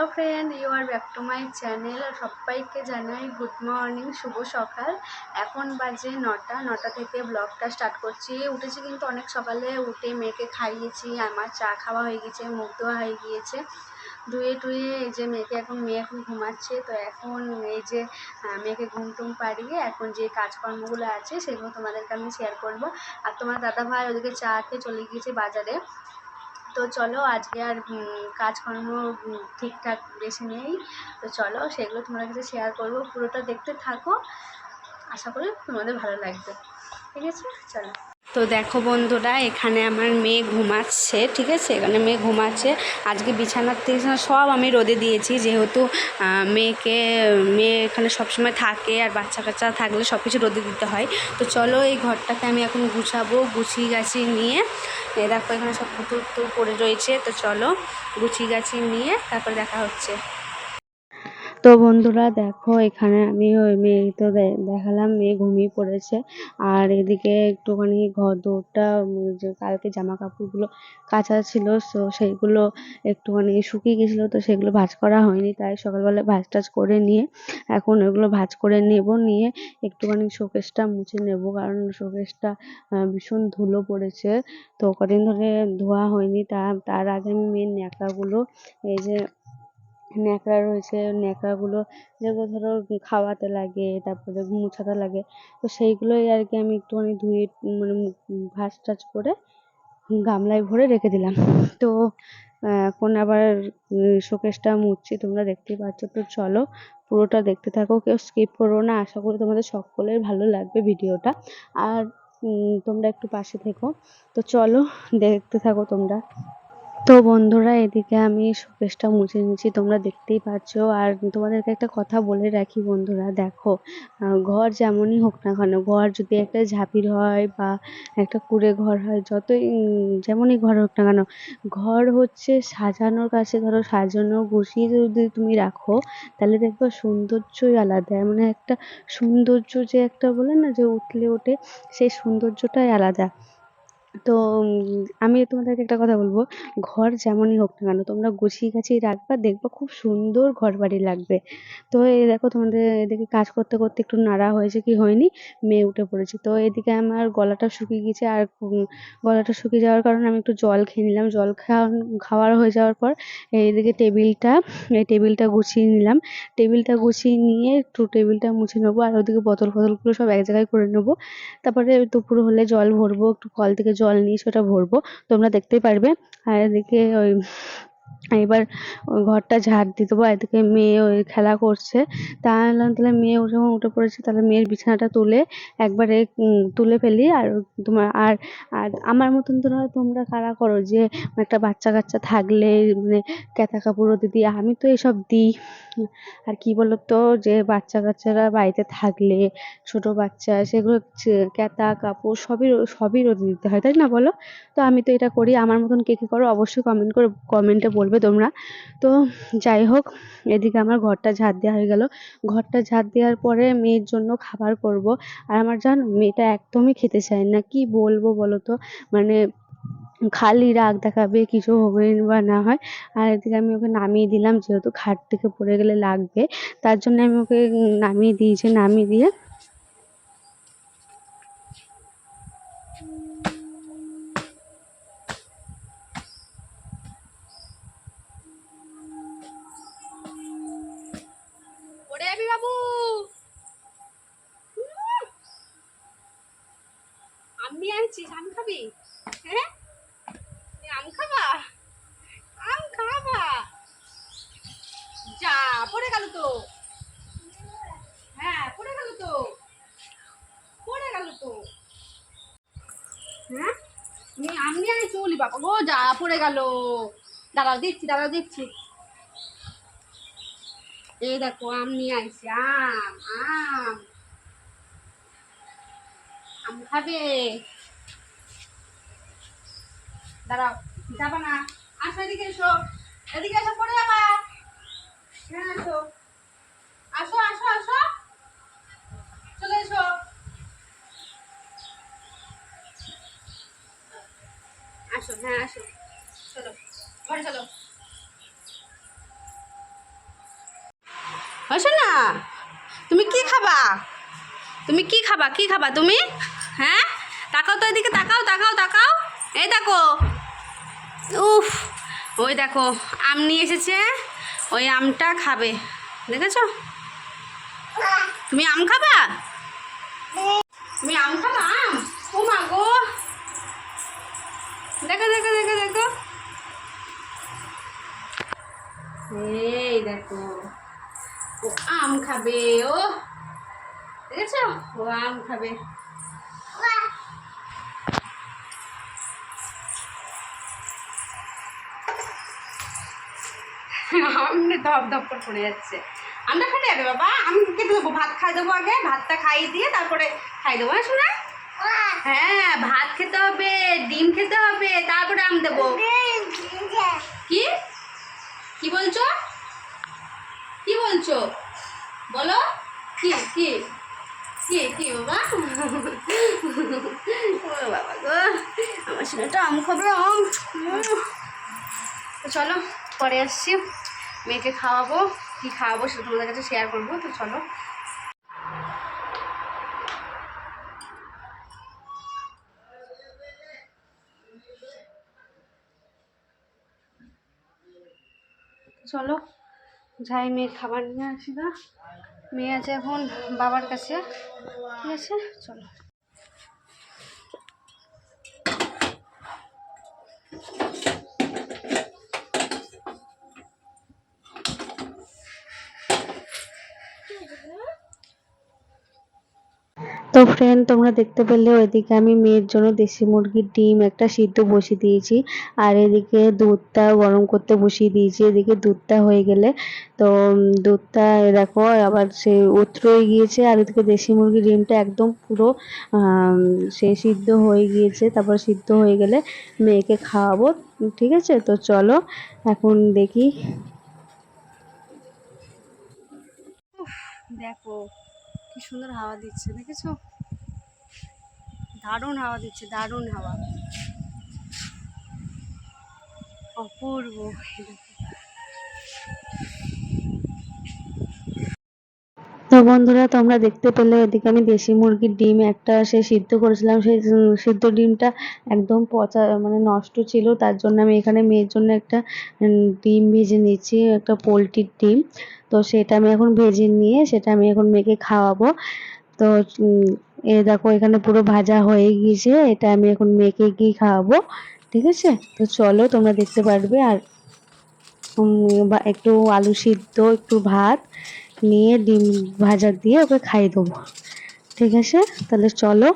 Hello friend you are back to my channel সবাইকে জানাই good morning শুভ সকাল। এখন বাজে নটা নটা থেকে ব্লগটা স্টার্ট করছি। উঠেছি কিন্তু অনেক সকালে, উঠে মেয়েকে খাইয়েছি, আমার চা খাওয়া হয়ে গেছে, মুখ ধোয়া হয়ে গিয়েছে। ধুয়ে টুয়ে এই যে মেয়েকে এখন, মেয়ে এখন ঘুমাচ্ছে, তো এখন এই যে মেয়েকে ঘুম টুম পাড়িয়ে এখন যে কাজকর্মগুলো আছে, সেগুলো তোমাদেরকে আমি শেয়ার করব। আর তোমার দাদা ভাই ওদিকে চা খেয়ে চলে গিয়েছে বাজারে। তো চলো আজকে আর কাজকর্ম ঠিকঠাক বেশি নেই। তো চলো সেগুলো তোমার কাছে শেয়ার করব, পুরোটা দেখতে থাকো। আশা করি তোমাদের ভালো লাগবে। ঠিক আছে? চলো। তো দেখো বন্ধুরা, এখানে আমার মেয়ে ঘুমাচ্ছে, ঠিক আছে? এখানে মেয়ে ঘুমাচ্ছে। আজকে বিছানার টিছানা সব আমি রোদে দিয়েছি, যেহেতু মেয়েকে, মেয়ে এখানে সবসময় থাকে আর বাচ্চা কাচ্চা থাকলে সব কিছু রোদে দিতে হয়। তো চলো এই ঘরটাকে আমি এখন গুছাবো গুছিয়ে গাছিয়ে নিয়ে দেখো এখানে সব পুতুল পড়ে রয়েছে, তো চলো গুছিয়ে গাছিয়ে নিয়ে তারপর দেখা হচ্ছে। তো বন্ধুরা দেখো, এখানে আমি ওই মেয়ে তো দেখালাম, মেয়ে ঘুমিয়ে পড়েছে। আর এদিকে একটুখানি ঘর দৌড়টা যে কালকে জামা কাপড়গুলো কাচা ছিল তো সেইগুলো একটুখানি শুকিয়ে গেছিল, তো সেগুলো ভাঁজ করা হয়নি। তাই সকালবেলা ভাঁজ টাজ করে নিয়ে এখন ওগুলো ভাঁজ করে নেব, নিয়ে একটুখানি শোকেসটা মুছে নেব, কারণ শোকেসটা ভীষণ ধুলো পড়েছে। তো কদিন ধরে ধোয়া হয়নি তার তার আগে আমি মেয়ের ন্যাকড়াগুলো, এই যে ন্যাকড়া রয়েছে, ন্যাকড়াগুলো যেগুলো ধরো খাওয়াতে লাগে, তারপরে মোছাতে লাগে, তো সেইগুলোই আর কি আমি একটুখানি ধুয়ে মানে ভাঁজ টাজ করে গামলায় ভরে রেখে দিলাম। তো এখন আবার শোকেসটা মুছছি, তোমরা দেখতেই পাচ্ছ। তো চলো, পুরোটা দেখতে থাকো, কেউ স্কিপ করো না, আশা করি তোমাদের সকলের ভালো লাগবে ভিডিওটা। আর তোমরা একটু পাশে থেকো। তো চলো, দেখতে থাকো তোমরা। তো বন্ধুরা, এদিকে আমি শোকেসটা মুছে নিচ্ছি তোমরা দেখতেই পাচ্ছ। আর তোমাদেরকে একটা কথা বলে রাখি বন্ধুরা, দেখো ঘর যেমনই হোক না কেন, ঘর যদি একটা ঝাঁপির হয় বা একটা কুঁড়ে ঘর হয়, যতই যেমনই ঘর হোক না কেন, ঘর হচ্ছে সাজানোর কাছে ধরো সাজানো গুছিয়ে যদি তুমি রাখো, তাহলে দেখবে সৌন্দর্যই আলাদা। মানে একটা সৌন্দর্য যে একটা বলে না, যে উঠলে ওঠে, সেই সৌন্দর্যটাই আলাদা। তো আমি তোমাদেরকে একটা কথা বলব। ঘর যেমনই হোক না কেন, তোমরা গুছিয়ে গাছিয়ে রাখবা, দেখবা খুব সুন্দর ঘর বাড়ি লাগবে। তো এই দেখো তোমাদের এদিকে কাজ করতে করতে একটু নাড়া হয়েছে কি হয়নি, মেয়ে উঠে পড়েছে। তো এদিকে আমার গলাটা শুকিয়ে গেছে আর গলাটা শুকিয়ে যাওয়ার কারণে আমি একটু জল খেয়ে নিলাম। জল খাওয়া খাওয়ার হয়ে যাওয়ার পর এইদিকে টেবিলটা, এই টেবিলটা গুছিয়ে নিলাম। টেবিলটা গুছিয়ে নিয়ে একটু টেবিলটা মুছে নেব আর ওদিকে বোতল ফতলগুলো সব এক জায়গায় করে নেব। তারপরে দুপুর হলে জল ভরবো, একটু কল থেকে জল নিয়ে সেটা ভরবো তোমরা দেখতেই পারবে। আর এদিকে ওই এবার ঘরটা ঝাড় দিয়ে দেবো এদিকে মেয়ে ওই খেলা করছে। তা আনলাম, তাহলে মেয়ে ও যখন উঠে পড়েছে, তাহলে মেয়ের বিছানাটা তুলে একবারে তুলে ফেলি। আর তোমার, আর আর আমার মতন তোমরা তোমরা কারা করো যে একটা বাচ্চা কাচ্চা থাকলে মানে ক্যাথা কাপড় রোদে দিই আমি তো এসব দিই। আর কি বলো তো যে বাচ্চা কাচ্চারা বাড়িতে থাকলে, ছোট বাচ্চা, সেগুলো ক্যাথা কাপড় সবই সবই রোদে দিতে হয়, তাই না বলো? তো আমি তো এটা করি, আমার মতন কে কী করো, অবশ্যই কমেন্ট করে কমেন্টে বলবে তোমরা। তো যাই হোক, এদিকে আমার ঘরটা ঝাড় দেওয়া হয়ে গেল। ঘরটা ঝাড় দেওয়ার পরে মেয়ের জন্য খাবার করব। আর আমার জানো, মেয়েটা একদমই খেতে চায় না। কি বলব বলো তো? মানে খালি রাগ দেখাবে, কিছু হবে বা না হয়। আর এদিকে আমি ওকে নামিয়ে দিলাম, যেহেতু খাট থেকে পড়ে গেলে লাগবে। তার জন্য আমি ওকে নামিয়ে দিয়েছি, নামিয়ে দিয়ে খাবি? হ্যাঁ? আম খাবা? আম খাবা? যা, পড়ে গেল তো। হ্যাঁ পড়ে গেল তো। পড়ে গেল তো। হ্যাঁ? আম আনি চলি, বাবা ও যা, পড়ে গেল। দাঁড়াও দিচ্ছি দাঁড়াও দিচ্ছি এই দেখো, আম নিয়ে আইছি, আম আম। আম খাবে? দাঁড়াও না। আসো, এদিকে এসো। এদিকে এসো, পড়ে হ্যাঁ আসো। আসো আসো আসো। চলে এসো। আসো হ্যাঁ আসো। চলো, ঘরে চলো। আসো না তুমি কি খাবা? তুমি কি খাবা? কি খাবা তুমি? হ্যাঁ? তাকাও তো এদিকে, তাকাও তাকাও তাকাও। এই দেখো। উফ, ওই দেখো, আম নিয়ে এসেছে, ওই আমটা খাবে, দেখেছ? তুমি আম খাবা? তুমি আম খাবা? আম ও মা গো। দেখো দেখো দেখো দেখো। এই দেখো, ও আম খাবে, ও। দেখেছ? ও আম খাবে। আমনে ধপ ধপ করে পড়ে যাচ্ছে। আমটা খেতে যাবে বাবা, আমি কেটে দেবো? ভাত খাই দেবো আগে, ভাতটা খাইয়ে দিয়ে তারপরে খাই দেবো হ্যাঁ শোনা হ্যাঁ ভাত খেতে হবে, ডিম খেতে হবে, তারপরে আম দেবো। কি? কি বলছো? কি বলছো? বলো। কি কি? কি কি বাবা? বাবা গো, আমার ছেলেটা আম খাবে আম চলো। পরে আসছি, মেয়েকে খাওয়াবো, কি খাওয়াবো সেটা তোমাদের কাছে শেয়ার করব, তো চলো। চলো, যাই মেয়ের খাবার নিয়ে আসি না মেয়ে আছে এখন বাবার কাছে, ঠিক আছে? চলো। তো ফ্রেন্ড তোমরা দেখতে পেলে ওইদিকে আমি মেয়ের জন্য দেশি মুরগির ডিম একটা সিদ্ধ বসিয়ে দিয়েছি। আর এদিকে দুধটা গরম করতে বসিয়ে দিয়েছি। এদিকে দুধটা হয়ে গেলে তো দুধটা দেখো, আবার সে উতরোয় গিয়েছে আর এদিকে দেশি মুরগির ডিমটা একদম পুরো সে সিদ্ধ হয়ে গিয়েছে। তারপর সিদ্ধ হয়ে গেলে মেয়েকে খাওয়াবো, ঠিক আছে? তো চলো, এখন দেখি। দেখো, কি সুন্দর হাওয়া দিচ্ছে, দেখেছ? দারুণ হাওয়া দিচ্ছে, দারুণ হাওয়া। অপূর্ব। তো বন্ধুরা, তোমরা দেখতে পেলে এদিকে আমি দেশি মুরগির ডিম একটা সে সিদ্ধ করেছিলাম। সেই সিদ্ধ ডিমটা একদম পচা মানে নষ্ট ছিল, তার জন্য আমি এখানে মেয়ের জন্য একটা ডিম ভেজে নিয়েছি একটা পোলট্রির ডিম। তো সেটা আমি এখন ভেজে নিয়ে, সেটা আমি এখন মেয়েকে খাওয়াবো। তো এ দেখো, এখানে পুরো ভাজা হয়ে গিয়েছে। এটা আমি এখন মেখে গিয়ে খাওয়াবো, ঠিক আছে? তো চলো, তোমরা দেখতে পারবে। আর একটু আলু সিদ্ধ, একটু ভাত নিয়ে ডিম ভাজা দিয়ে ওকে খাইয়ে দেবো, ঠিক আছে? তাহলে চলো।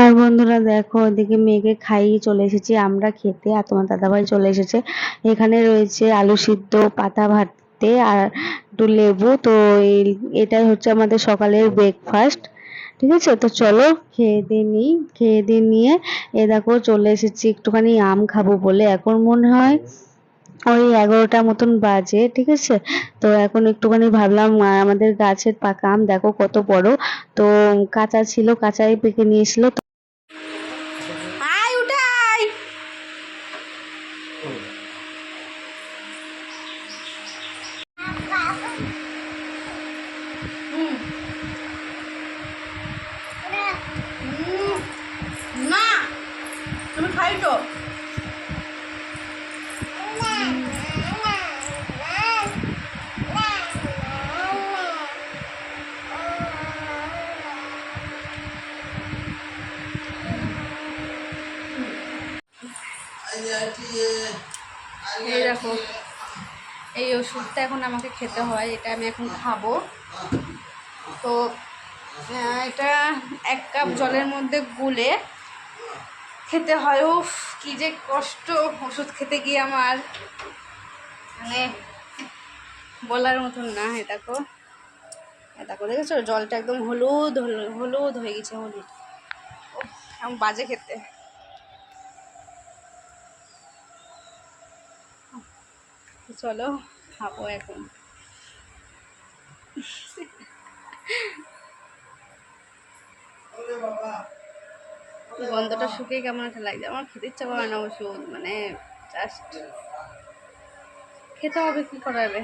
আর বন্ধুরা দেখো, ওদিকে মেয়েকে খাইয়ে চলে এসেছি আমরা খেতে আর তোমার দাদাভাই চলে এসেছে। এখানে রয়েছে আলু সিদ্ধ, পাতা ভাতে আর একটু লেবু। তো এটাই হচ্ছে আমাদের সকালের ব্রেকফাস্ট ঠিক আছে? তো চলো খেয়ে দিয়ে নিই, খেয়ে দিয়ে নিয়ে এ দেখো চলে এসেছি, একটুখানি আম খাব বলে। এখন মনে হয় ওই এগারোটা মতন বাজে, ঠিক আছে? তো এখন একটুখানি ভাবলাম আমাদের গাছের পাকা আম দেখো কত বড়। তো কাঁচা ছিল, কাঁচাই পেকে নিয়েছিল ওষুধটা এখন আমাকে খেতে হয়, এটা আমি এখন খাব। তো এটা এক কাপ জলের মধ্যে গুলে খেতে হয়। উফ, কি যে কষ্ট ওষুধ খেতে গিয়ে আমার। মানে বলার মতন না এটা দেখো। দেখেছ? জলটা একদম হলুদ হলুদ হয়ে গেছে, হলুদ। কেমন বাজে খেতে। চলো। খাব এখন। গন্ধটা শুকিয়ে কেমন একটা লাগছে? আমার খেতে ইচ্ছা করে না ওষুধ মানে জাস্ট খেতে হবে কি করা যাবে?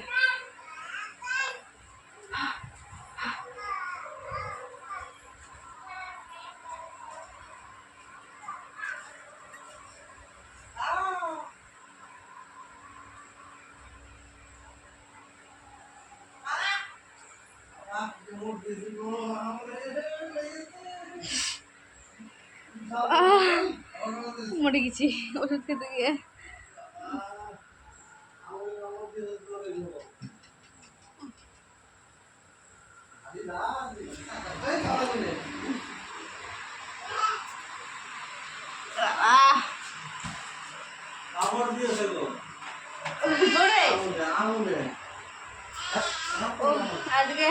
গেছি ওষুধ খেতে গিয়ে আজকে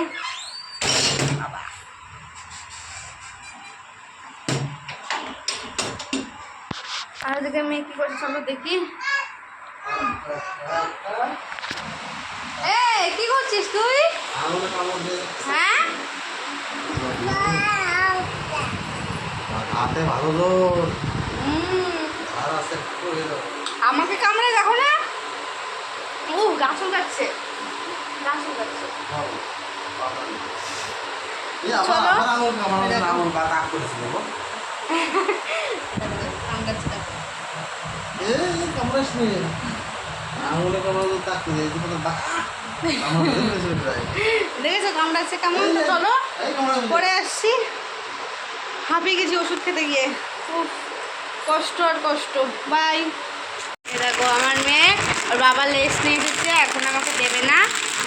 আর আজকে মেয়ে কি করছে চলো দেখি এ কি করছিস তুই হ্যাঁ আমাকে কামড়ে দেখো না ও গাছও যাচ্ছে গাছও যাচ্ছে চলো। আমার আঙুল কামড়ানো না, আঙুল বা দাগ করেছিল গো। কামড়াচ্ছে দেখো আমার প্রায় দেখেছ কামড়াচ্ছে কেমন? তো চলো, পরে আসছি। হাঁপিয়ে গেছি ওষুধ খেতে গিয়ে। কষ্ট আর কষ্ট। বাই। দেখো, আমার মেয়ে ওর বাবা লেস নিয়ে এসেছে, এখন আমাকে দেবে না।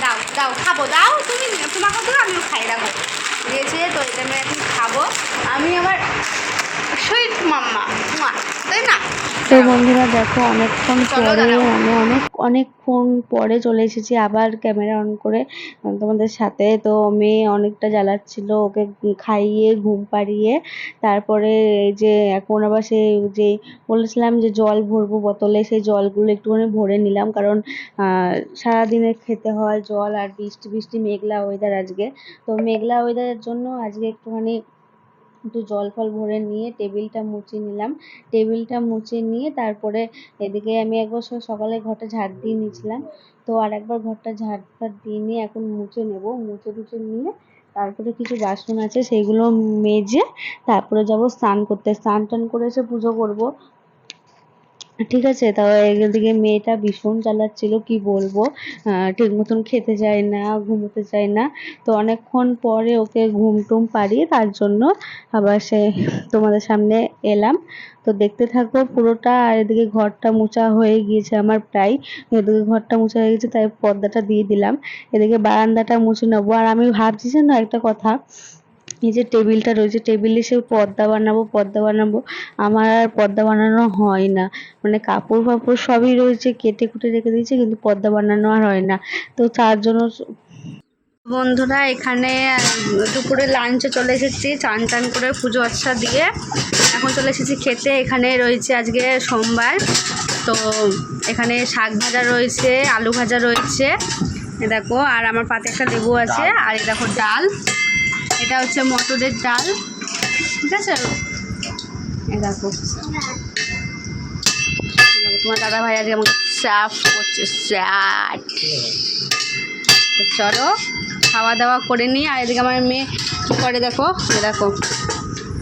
দাও দাও, খাব, দাও। তুমি, তোমাকে তো আমিও খাই রাখো দিয়েছে, তো এটা আমি এখন খাব। আমি আবার সুইট মাম্মা। তো বন্ধুরা দেখো অনেকক্ষণ পরে আমি অনেক অনেকক্ষণ পরে চলে এসেছি আবার ক্যামেরা অন করে তোমাদের সাথে। তো মেয়ে অনেকটা জ্বালাচ্ছিল ওকে খাইয়ে ঘুম পাড়িয়ে। তারপরে এই যে এখন আবার সে যে বলেছিলাম যে জল ভরবো বোতলে সেই জলগুলো একটুখানি ভরে নিলাম। কারণ সারাদিনে খেতে হয় জল আর বৃষ্টি বৃষ্টি মেঘলা ওয়েদার আজকে। তো মেঘলা ওয়েদারের জন্য আজকে একটুখানি একটু জল ফল ভরে নিয়ে টেবিলটা মুছে নিলাম। টেবিলটা মুছে নিয়ে তারপরে এদিকে আমি একবার সকালে ঘরটা ঝাড় দিয়ে নিয়েছিলাম। তো আর একবার ঘরটা ঝাড় ফাট দিয়ে নিয়ে এখন মুছে নেব। মুছে টুছে নিয়ে তারপরে কিছু বাসন আছে সেইগুলো মেজে তারপরে যাব স্নান করতে। স্নান টান করে এসে পুজো করব। ঠিক আছে তাও এদিকে মেয়েটা ভীষণ জ্বালাচ্ছিল কি বলব? ঠিক মতন খেতে চায় না, ঘুমোতে চায় না। তো অনেকক্ষণ পরে ওকে ঘুম টুম পাড়িয়ে তার জন্য আবার সে তোমাদের সামনে এলাম। তো দেখতে থাকো পুরোটা, আর এদিকে ঘরটা মোছা হয়ে গিয়েছে আমার প্রায়। এদিকে ঘরটা মোছা হয়ে গেছে তাই পর্দাটা দিয়ে দিলাম। এদিকে বারান্দাটা মুছে নেব। আর আমি ভাবছি যে না, একটা কথা যে টেবিলটা রয়েছে, টেবিলে সে পর্দা বানাবো পর্দা বানাবো। আমার আর পর্দা বানানো হয় না। মানে কাপড় ফাপড় সবই রয়েছে, কেটে কুটে রেখে দিয়েছে, কিন্তু পর্দা বানানো আর হয় না। তো তার জন্য বন্ধুরা এখানে দুপুরে লাঞ্চে চলে এসেছি, চান টান করে পুজো আচ্ছা দিয়ে। এখন চলে এসেছি খেতে, এখানে রয়েছে আজকে সোমবার। তো এখানে শাক ভাজা রয়েছে, আলু ভাজা রয়েছে। দেখো, আর আমার পাতে একটা লেবু আছে, আর এই দেখো ডাল। এটা হচ্ছে মটরের ডাল, ঠিক আছে? দেখো। তোমার দাদা ভাই আজকে আমাকে সাফ করছে চলো খাওয়া দাওয়া করে নিই। আর এদিকে আমার মেয়ে কী করে দেখো? এ দেখো।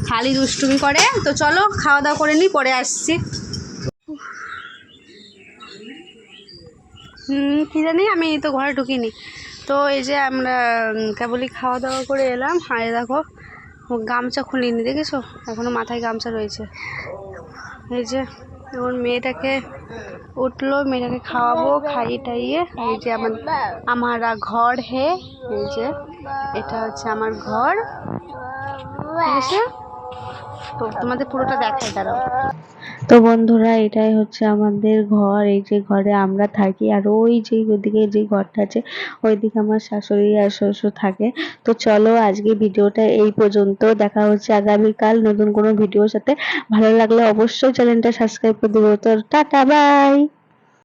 খালি দুষ্টুমি করে। তো চলো খাওয়া দাওয়া করে নিই, পরে আসছি। হুম, কী জানি, আমি তো ঘরে ঢুকিনি। তো এই যে আমরা কেবলই খাওয়া দাওয়া করে এলাম। আর এই দেখো গামছা খুলিনি দেখেছ? এখনও মাথায় গামছা রয়েছে। এই যে এখন মেয়েটাকে উঠল মেয়েটাকে খাওয়াবো খাইয়ে টাইয়ে। এই যে আমার আমারা ঘর হে। এই যে এটা হচ্ছে আমার ঘর। ঠিক আছে তো তোমাদের পুরোটা দেখায় দাঁড়াও। তো বন্ধুরা, এটাই হচ্ছে আমাদের ঘর। এই যে ঘরে আমরা থাকি, আর ওই যে ওদিকে যে ঘরটা আছে, ওইদিকে আমার শাশুড়ি আর শ্বশুর থাকে। তো চলো আজকে ভিডিওটা এই পর্যন্ত। দেখা হচ্ছে আগামীকাল নতুন কোনো ভিডিওর সাথে। ভালো লাগলে অবশ্যই চ্যানেলটা সাবস্ক্রাইব করে দেবো তো টাটা, বাই!